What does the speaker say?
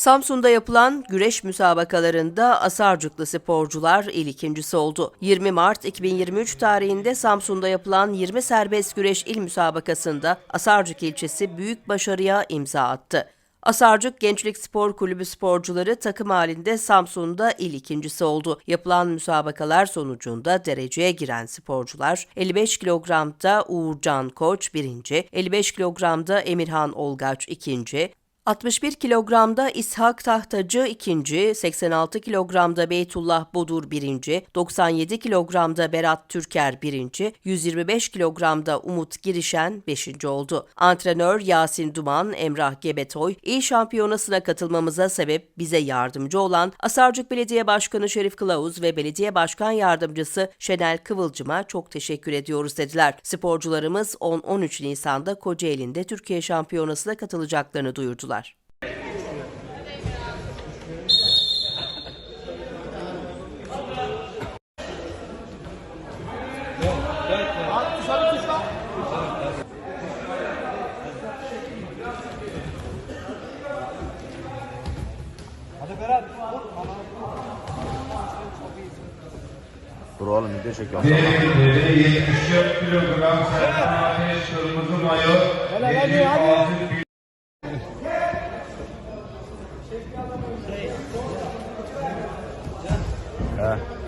Samsun'da yapılan güreş müsabakalarında Asarcıklı sporcular il ikincisi oldu. 20 Mart 2023 tarihinde Samsun'da yapılan 20 serbest güreş il müsabakasında Asarcık ilçesi büyük başarıya imza attı. Asarcık Gençlik Spor Kulübü sporcuları takım halinde Samsun'da il ikincisi oldu. Yapılan müsabakalar sonucunda dereceye giren sporcular 55 kilogramda Uğurcan Koç birinci, 55 kilogramda Emirhan Olgaç ikinci, 61 kilogramda İshak Tahtacı ikinci, 86 kilogramda Beytullah Bodur birinci, 97 kilogramda Berat Türker birinci, 125 kilogramda Umut Girişen beşinci oldu. Antrenör Yasin Duman, Emrah Gebetoy, il şampiyonasına katılmamıza sebep bize yardımcı olan Asarcık Belediye Başkanı Şerif Kılavuz ve Belediye Başkan Yardımcısı Şenel Kıvılcım'a çok teşekkür ediyoruz dediler. Sporcularımız 10-13 Nisan'da Kocaeli'nde Türkiye Şampiyonası'na katılacaklarını duyurdular. Dur oğlum video çekiyorum. Değerleri 74 kilogram Serkan Ateş Kırmızı Mayo 56 Yeah.